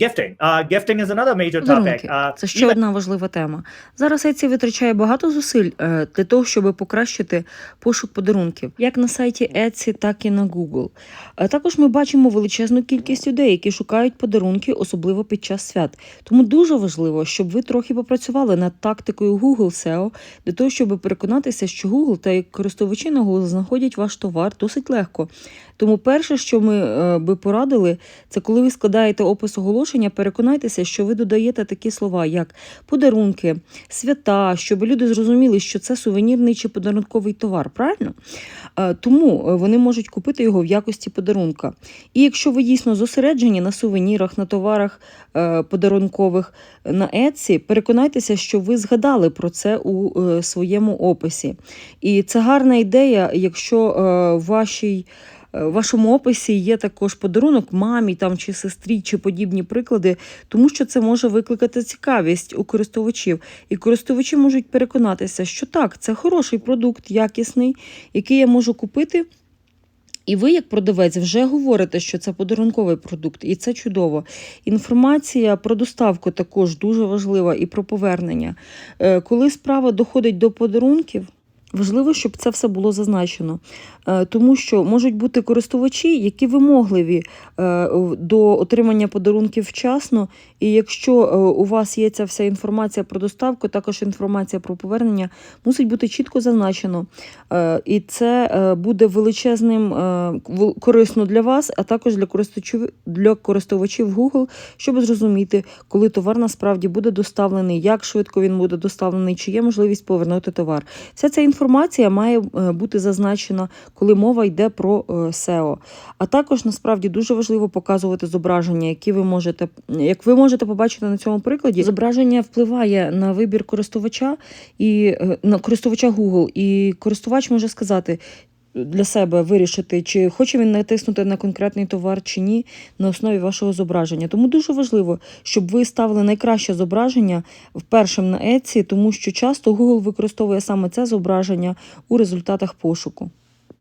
Gifting. Uh, gifting is another major topic. Uh, це ще even- одна важлива тема. Зараз Etsy витрачає багато зусиль е, для того, щоб покращити пошук подарунків, як на сайті Etsy, так і на Google. Е, Також ми бачимо величезну кількість людей, які шукають подарунки, особливо під час свят. Тому дуже важливо, щоб ви трохи попрацювали над тактикою Google SEO, для того, щоб переконатися, що Google та користувачі на Google знаходять ваш товар досить легко. Тому перше, що ми е, би порадили, це коли ви складаєте опис оголошення, переконайтеся, що ви додаєте такі слова, як подарунки, свята, щоб люди зрозуміли, що це сувенірний чи подарунковий товар, правильно? Е, Тому е, вони можуть купити його в якості подарунка. І якщо ви дійсно зосереджені на сувенірах, на товарах е, подарункових на Etsy, переконайтеся, що ви згадали про це у своєму описі. І це гарна ідея, якщо вашій в вашому описі є також подарунок мамі там, чи сестрі, чи подібні приклади, тому що це може викликати цікавість у користувачів. І користувачі можуть переконатися, що так, це хороший продукт, якісний, який я можу купити. І ви, як продавець, вже говорите, що це подарунковий продукт, і це чудово. Інформація про доставку також дуже важлива і про повернення. Е, Коли справа доходить до подарунків, важливо, щоб це все було зазначено. Е, Тому що можуть бути користувачі, які вимогливі е, до отримання подарунків вчасно. І якщо е, у вас є ця вся інформація про доставку, також інформація про повернення, мусить бути чітко зазначено. І це буде величезним корисно для вас, а також для користувачів для користувачів Google, щоб зрозуміти, коли товар насправді буде доставлений, як швидко він буде доставлений, чи є можливість повернути товар. Вся ця інформація має е, бути зазначена, коли мова йде про е, SEO. А також насправді дуже важливо показувати зображення, які ви можете, як ви можете побачити на цьому прикладі, зображення впливає на вибір користувача і е, на користувача Google, і користувач може сказати. Для себе вирішити, чи хоче він натиснути на конкретний товар чи ні на основі вашого зображення. Тому дуже важливо, щоб ви ставили найкраще зображення першим на Etsy, тому що часто Google використовує саме це зображення у результатах пошуку.